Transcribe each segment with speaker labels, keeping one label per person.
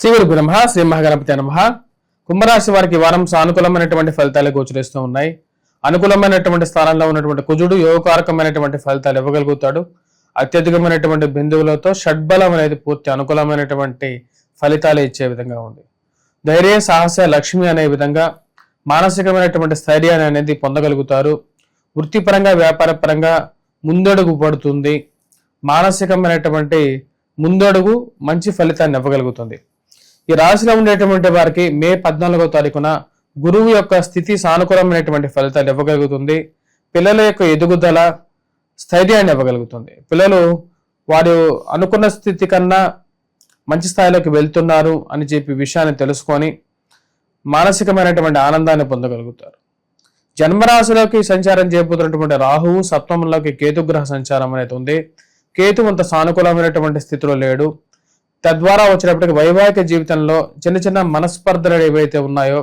Speaker 1: శ్రీ గురు బ్రహ్మ శ్రీ మహాగణపతి నమ. కుంభరాశి వారికి వారం సానుకూలమైనటువంటి ఫలితాలు గోచరిస్తూ ఉన్నాయి. అనుకూలమైనటువంటి స్థానంలో ఉన్నటువంటి కుజుడు యోగకారకమైనటువంటి ఫలితాలు ఇవ్వగలుగుతాడు. అత్యధికమైనటువంటి బిందువులతో షడ్బలం అనేది పూర్తి అనుకూలమైనటువంటి ఫలితాలు ఇచ్చే విధంగా ఉంది. ధైర్య సాహస లక్ష్మి అనే విధంగా మానసికమైనటువంటి స్థైర్యాన్ని అనేది పొందగలుగుతారు. వృత్తిపరంగా వ్యాపారపరంగా ముందడుగు పడుతుంది. మానసికమైనటువంటి ముందడుగు మంచి ఫలితాన్ని ఇవ్వగలుగుతుంది. ఈ రాశిలో ఉండేటువంటి వారికి మే పద్నాలుగో తారీఖున గురువు యొక్క స్థితి సానుకూలమైనటువంటి ఫలితాలు ఇవ్వగలుగుతుంది. పిల్లల యొక్క ఎదుగుదల స్థైర్యాన్ని ఇవ్వగలుగుతుంది. పిల్లలు వారు అనుకున్న స్థితి కన్నా మంచి స్థాయిలోకి వెళ్తున్నారు అని చెప్పి విషయాన్ని తెలుసుకొని మానసికమైనటువంటి ఆనందాన్ని పొందగలుగుతారు. జన్మరాశిలోకి సంచారం చేయబోతున్నటువంటి రాహువు సప్తమంలోకి కేతుగ్రహ సంచారం అనేది ఉంది. కేతు అంత సానుకూలమైనటువంటి స్థితిలో లేడు. తద్వారా వచ్చినప్పటికీ వైవాహిక జీవితంలో చిన్న చిన్న మనస్పర్ధలు ఏవైతే ఉన్నాయో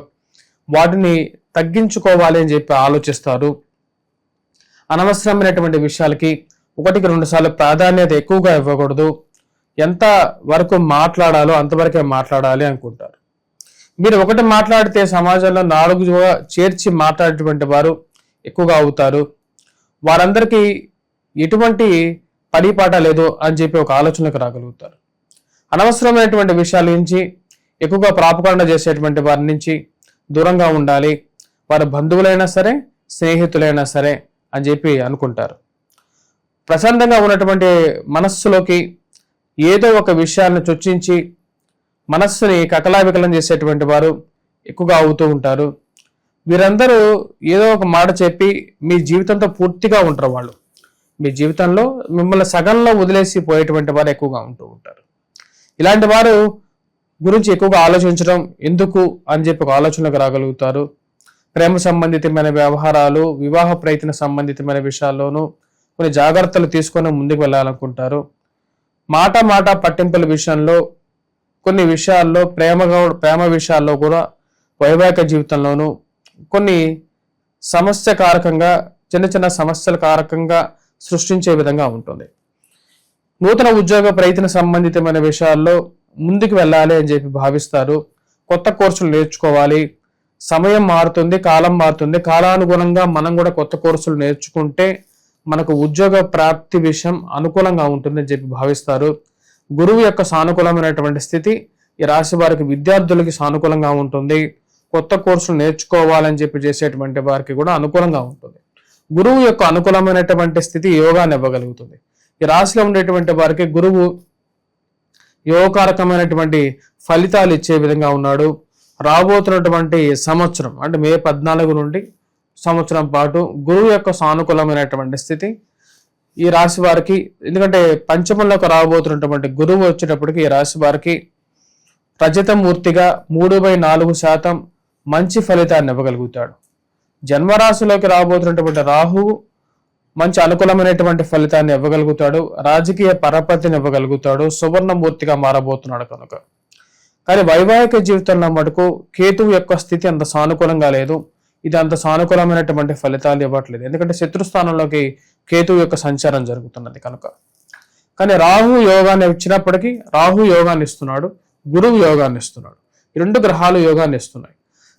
Speaker 1: వాటిని తగ్గించుకోవాలి అని చెప్పి ఆలోచిస్తారు. అనవసరమైనటువంటి విషయాలకి ఒకటికి రెండు సార్లు ప్రాధాన్యత ఎక్కువగా ఇవ్వకూడదు. ఎంత వరకు మాట్లాడాలో అంతవరకే మాట్లాడాలి అనుకుంటారు. మీరు ఒకటి మాట్లాడితే సమాజంలో నాలుగుగా చేర్చి మాట్లాడేటువంటి వారు ఎక్కువగా అవుతారు. వారందరికీ ఎటువంటి పడిపాట లేదు అని చెప్పి ఒక ఆలోచనకు రాగలుగుతారు. అనవసరమైనటువంటి విషయాల నుంచి ఎక్కువగా ప్రాపకాండ చేసేటువంటి వారి నుంచి దూరంగా ఉండాలి. వారి బంధువులైనా సరే స్నేహితులైనా సరే అని చెప్పి అనుకుంటారు. ప్రశాంతంగా ఉన్నటువంటి మనస్సులోకి ఏదో ఒక విషయాన్ని చొచ్చించి మనస్సుని కకలావికలం చేసేటువంటి వారు ఎక్కువగా అవుతూ ఉంటారు. వీరందరూ ఏదో ఒక మాట చెప్పి మీ జీవితంతో పూర్తిగా ఉంటారు వాళ్ళు. మీ జీవితంలో మిమ్మల్ని సగంలో వదిలేసి పోయేటువంటి వారు ఎక్కువగా ఉంటూ ఉంటారు. ఇలాంటి వారు గురించి ఎక్కువగా ఆలోచించడం ఎందుకు అని చెప్పి ఒక ఆలోచనకు రాగలుగుతారు. ప్రేమ సంబంధితమైన వ్యవహారాలు వివాహ ప్రయత్న సంబంధితమైన విషయాల్లోనూ కొన్ని జాగ్రత్తలు తీసుకొని ముందుకు వెళ్ళాలనుకుంటారు. మాట మాట పట్టింపుల విషయంలో కొన్ని విషయాల్లో ప్రేమగా ప్రేమ విషయాల్లో కూడా వైవాహిక జీవితంలోనూ కొన్ని సమస్య కారకంగా చిన్న చిన్న సమస్యల కారకంగా సృష్టించే విధంగా ఉంటుంది. నూతన ఉద్యోగ ప్రయత్న సంబంధితమైన విషయాల్లో ముందుకు వెళ్ళాలి అని చెప్పి భావిస్తారు. కొత్త కోర్సులు నేర్చుకోవాలి. సమయం మారుతుంది కాలం మారుతుంది. కాలానుగుణంగా మనం కూడా కొత్త కోర్సులు నేర్చుకుంటే మనకు ఉద్యోగ ప్రాప్తి విషయం అనుకూలంగా ఉంటుందని చెప్పి భావిస్తారు. గురువు యొక్క సానుకూలమైనటువంటి స్థితి ఈ రాశి వారికి విద్యార్థులకి సానుకూలంగా ఉంటుంది. కొత్త కోర్సులు నేర్చుకోవాలని చెప్పి చేసేటువంటి వారికి కూడా అనుకూలంగా ఉంటుంది. గురువు యొక్క అనుకూలమైనటువంటి స్థితి యోగాన్ని ఇవ్వగలుగుతుంది. ఈ రాశిలో ఉండేటువంటి వారికి గురువు యోగకారకమైనటువంటి ఫలితాలు ఇచ్చే విధంగా ఉన్నాడు. రాబోతున్నటువంటి సంవత్సరం అంటే మే పద్నాలుగు నుండి సంవత్సరం పాటు గురువు యొక్క సానుకూలమైనటువంటి స్థితి ఈ రాశి వారికి ఎందుకంటే పంచమంలోకి రాబోతున్నటువంటి గురువు వచ్చేటప్పటికి ఈ రాశి వారికి రజతమూర్తిగా మూడు బై నాలుగు శాతం మంచి ఫలితాన్ని ఇవ్వగలుగుతాడు. జన్మరాశిలోకి రాబోతున్నటువంటి రాహువు మంచి అనుకూలమైనటువంటి ఫలితాన్ని ఇవ్వగలుగుతాడు రాజకీయ పరపతిని ఇవ్వగలుగుతాడు సువర్ణమూర్తిగా మారబోతున్నాడు కనుక. కానీ వైవాహిక జీవితంలో మటుకు కేతువు యొక్క స్థితి అంత సానుకూలంగా లేదు. ఇది అంత సానుకూలమైనటువంటి ఫలితాలు ఇవ్వట్లేదు. ఎందుకంటే శత్రుస్థానంలోకి కేతువు యొక్క సంచారం జరుగుతున్నది కనుక. కానీ రాహు యోగాన్ని ఇచ్చినప్పటికీ రాహు యోగాన్ని ఇస్తున్నాడు గురువు యోగాన్ని ఇస్తున్నాడు. ఈ రెండు గ్రహాలు యోగాన్ని ఇస్తున్నాయి.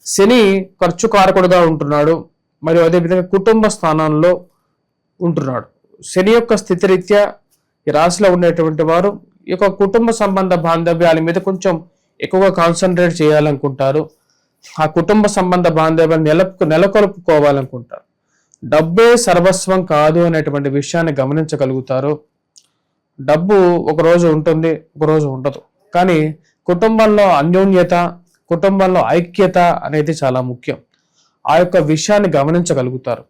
Speaker 1: శని ఖర్చు కారకుడుగా ఉంటున్నాడు. మరియు అదేవిధంగా కుటుంబ స్థానంలో ఉంటున్నాడు. శని యొక్క స్థితిరీత్యా ఈ రాశిలో ఉండేటువంటి వారు ఈ యొక్క కుటుంబ సంబంధ బాంధవ్యాల మీద కొంచెం ఎక్కువగా కాన్సన్ట్రేట్ చేయాలనుకుంటారు. ఆ కుటుంబ సంబంధ బాంధవ్యాన్ని నెలకు నెలకొల్పుకోవాలనుకుంటారు. డబ్బే సర్వస్వం కాదు అనేటువంటి విషయాన్ని గమనించగలుగుతారు. డబ్బు ఒక రోజు ఉంటుంది ఒక రోజు ఉండదు. కానీ కుటుంబంలో అన్యోన్యత కుటుంబంలో ఐక్యత అనేది చాలా ముఖ్యం. ఆ యొక్క విషయాన్ని గమనించగలుగుతారు.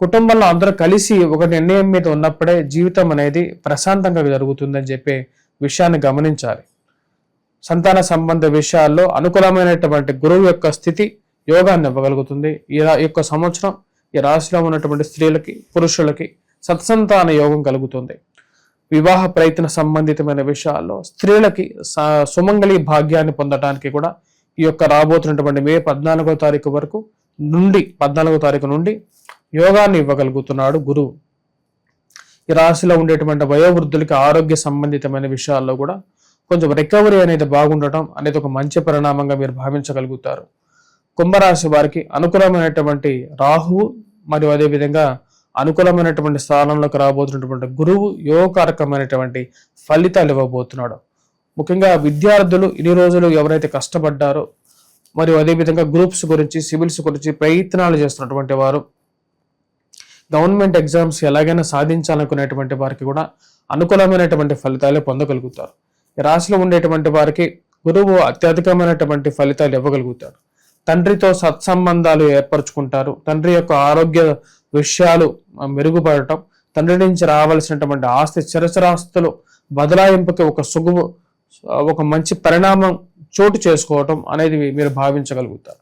Speaker 1: కుటుంబంలో అందరూ కలిసి ఒక నిర్ణయం మీద ఉన్నప్పుడే జీవితం అనేది ప్రశాంతంగా జరుగుతుందని చెప్పే విషయాన్ని గమనించాలి. సంతాన సంబంధ విషయాల్లో అనుకూలమైనటువంటి గురువు యొక్క స్థితి యోగాన్ని ఇవ్వగలుగుతుంది. ఈ యొక్క సంవత్సరం ఈ రాశిలో ఉన్నటువంటి స్త్రీలకి పురుషులకి సత్సంతాన యోగం కలుగుతుంది. వివాహ ప్రయత్న సంబంధితమైన విషయాల్లో స్త్రీలకి స- సుమంగళి భాగ్యాన్ని పొందడానికి కూడా ఈ యొక్క రాబోతున్నటువంటి మే పద్నాలుగో తారీఖు వరకు నుండి పద్నాలుగో తారీఖు నుండి యోగాన్ని ఇవ్వగలుగుతున్నాడు గురువు. ఈ రాశిలో ఉండేటువంటి వయోవృద్ధులకి ఆరోగ్య సంబంధితమైన విషయాల్లో కూడా కొంచెం రికవరీ అనేది బాగుండటం అనేది ఒక మంచి పరిణామంగా మీరు భావించగలుగుతారు. కుంభరాశి వారికి అనుకూలమైనటువంటి రాహువు మరియు అదేవిధంగా అనుకూలమైనటువంటి స్థానంలోకి రాబోతున్నటువంటి గురువు యోగకారకమైనటువంటి ఫలితాలు ఇవ్వబోతున్నాడు. ముఖ్యంగా విద్యార్థులు ఇన్ని రోజులు ఎవరైతే కష్టపడ్డారో మరియు అదేవిధంగా గ్రూప్స్ గురించి సివిల్స్ గురించి ప్రయత్నాలు చేస్తున్నటువంటి వారు గవర్నమెంట్ ఎగ్జామ్స్ ఎలాగైనా సాధించాలనుకునేటువంటి వారికి కూడా అనుకూలమైనటువంటి ఫలితాలు పొందగలుగుతారు. ఈ రాశిలో ఉండేటువంటి వారికి గురువు అత్యధికమైనటువంటి ఫలితాలు ఇవ్వగలుగుతారు తండ్రితో సత్సంబంధాలు ఏర్పరచుకుంటారు. తండ్రి యొక్క ఆరోగ్య విషయాలు మెరుగుపడటం తండ్రి నుంచి రావాల్సినటువంటి ఆస్తి చిరచరాస్తులు బదలాయింపుకి ఒక సుగువు ఒక మంచి పరిణామం చోటు చేసుకోవటం అనేది మీరు భావించగలుగుతారు.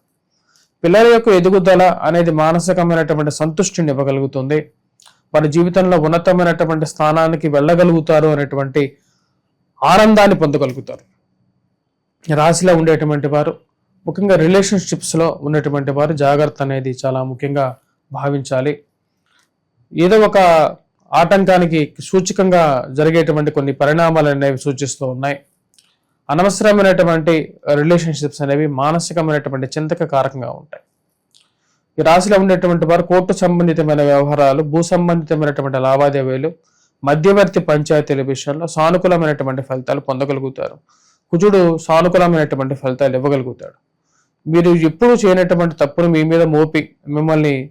Speaker 1: పిల్లల యొక్క ఎదుగుదల అనేది మానసికమైనటువంటి సంతుష్టిని ఇవ్వగలుగుతుంది. వారి జీవితంలో ఉన్నతమైనటువంటి స్థానానికి వెళ్ళగలుగుతారు అనేటువంటి ఆనందాన్ని పొందగలుగుతారు. రాశిలో ఉండేటువంటి వారు ముఖ్యంగా రిలేషన్షిప్స్లో ఉన్నటువంటి వారు జాగ్రత్త అనేది చాలా ముఖ్యంగా భావించాలి. ఏదో ఒక ఆటంకానికి సూచకంగా జరిగేటువంటి కొన్ని పరిణామాలు అనేవి సూచిస్తూ ఉన్నాయి. అనవసరమైనటువంటి రిలేషన్షిప్స్ అనేవి మానసికమైనటువంటి చింతక కారకంగా ఉంటాయి. ఈ రాశిలో ఉండేటువంటి వారు కోర్టు సంబంధితమైన వ్యవహారాలు భూ సంబంధితమైనటువంటి లావాదేవీలు మధ్యవర్తి పంచాయతీల విషయంలో సానుకూలమైనటువంటి ఫలితాలు పొందగలుగుతారు. కుజుడు సానుకూలమైనటువంటి ఫలితాలు ఇవ్వగలుగుతాడు. మీరు ఎప్పుడు చేయనటువంటి తప్పును మీ మీద మోపి మిమ్మల్ని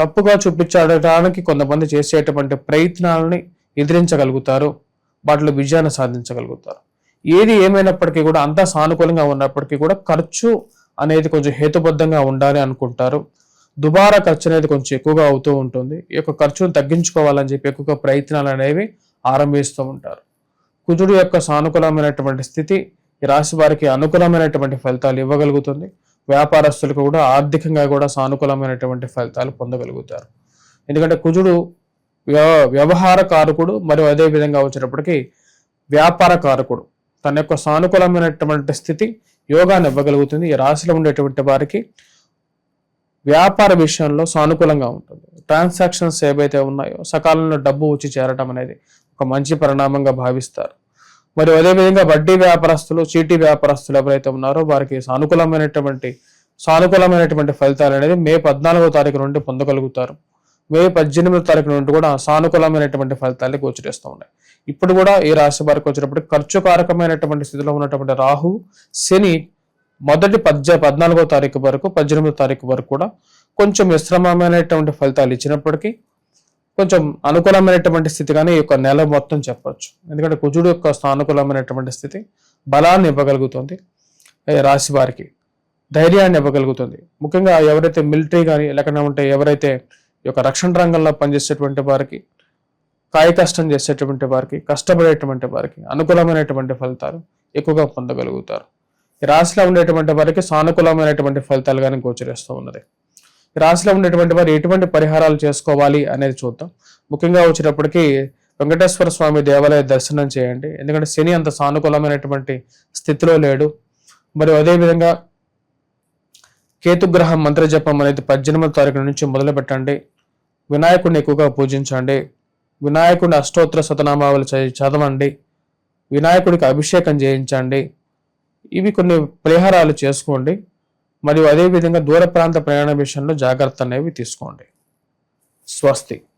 Speaker 1: తప్పుగా చూపించడానికి కొంతమంది చేసేటువంటి ప్రయత్నాలని ఎదిరించగలుగుతారు. వాటిలో విజయాన్ని సాధించగలుగుతారు. ఏది ఏమైనప్పటికీ కూడా అంతా సానుకూలంగా ఉన్నప్పటికీ కూడా ఖర్చు అనేది కొంచెం హేతుబద్ధంగా ఉండాలి అనుకుంటారు. దుబారా ఖర్చు అనేది కొంచెం ఎక్కువగా అవుతూ ఉంటుంది. ఈ యొక్క ఖర్చును తగ్గించుకోవాలని చెప్పి ఎక్కువగా ప్రయత్నాలు అనేవి ఆరంభిస్తూ ఉంటారు. కుజుడు యొక్క సానుకూలమైనటువంటి స్థితి ఈ రాశి వారికి అనుకూలమైనటువంటి ఫలితాలు ఇవ్వగలుగుతుంది. వ్యాపారస్తులకు కూడా ఆర్థికంగా కూడా సానుకూలమైనటువంటి ఫలితాలు పొందగలుగుతారు. ఎందుకంటే కుజుడు వ్యవహార కారకుడు మరియు అదే విధంగా వచ్చేటప్పటికి వ్యాపార కారకుడు. తన యొక్క సానుకూలమైనటువంటి స్థితి యోగాన్ని ఇవ్వగలుగుతుంది. ఈ రాశిలో ఉండేటువంటి వారికి వ్యాపార విషయంలో సానుకూలంగా ఉంటుంది. ట్రాన్సాక్షన్స్ ఏవైతే ఉన్నాయో సకాలంలో డబ్బు వచ్చి చేరటం అనేది ఒక మంచి పరిణామంగా భావిస్తారు. మరియు అదేవిధంగా వడ్డీ వ్యాపారస్తులు చీటీ వ్యాపారస్తులు ఎవరైతే ఉన్నారో వారికి సానుకూలమైనటువంటి సానుకూలమైనటువంటి ఫలితాలు అనేది మే పద్నాలుగో తారీఖు నుండి పొందగలుగుతారు. మే పద్దెనిమిదో తారీఖు నుండి కూడా సానుకూలమైనటువంటి ఫలితాలు గోచరిస్తూ ఉన్నాయి. ఇప్పుడు కూడా ఈ రాశి వారికి వచ్చినప్పుడు ఖర్చు కారకమైనటువంటి స్థితిలో ఉన్నటువంటి రాహు శని మొదటి పద్య పద్నాలుగో తారీఖు వరకు పద్దెనిమిదో తారీఖు వరకు కూడా కొంచెం మిశ్రమమైనటువంటి ఫలితాలు ఇచ్చినప్పటికీ కొంచెం అనుకూలమైనటువంటి స్థితి కానీ ఈ యొక్క నెల మొత్తం చెప్పవచ్చు ఎందుకంటే కుజుడు యొక్క సానుకూలమైనటువంటి స్థితి బలాన్ని ఇవ్వగలుగుతుంది. రాశి వారికి ధైర్యాన్ని ఇవ్వగలుగుతుంది. ముఖ్యంగా ఎవరైతే మిలిటరీ కానీ లేకుండా ఉంటే ఎవరైతే యొక్క రక్షణ రంగంలో పనిచేసేటువంటి వారికి కాయ కష్టం చేసేటువంటి వారికి కష్టపడేటువంటి వారికి అనుకూలమైనటువంటి ఫలితాలు ఎక్కువగా పొందగలుగుతారు. ఈ రాశిలో ఉండేటువంటి వారికి సానుకూలమైనటువంటి ఫలితాలు కానీ గోచరిస్తూ ఉన్నది. ఈ రాశిలో ఉండేటువంటి వారు ఎటువంటి పరిహారాలు చేసుకోవాలి అనేది చూద్దాం. ముఖ్యంగా వచ్చేటప్పటికి వెంకటేశ్వర స్వామి దేవాలయ దర్శనం చేయండి. ఎందుకంటే శని అంత సానుకూలమైనటువంటి స్థితిలో లేడు. మరియు అదేవిధంగా కేతుగ్రహం మంత్ర జపం అనేది పద్దెనిమిది తారీఖు నుంచి మొదలు పెట్టండి వినాయకుడిని ఎక్కువగా పూజించండి. వినాయకుడిని అష్టోత్తర శతనామావళి చదవండి. వినాయకుడికి అభిషేకం చేయించండి. ఇవి కొన్ని పరిహారాలు చేసుకోండి. మరియు అదేవిధంగా దూర ప్రాంత ప్రయాణ విషయంలో జాగ్రత్త అనేవి తీసుకోండి. స్వస్తి.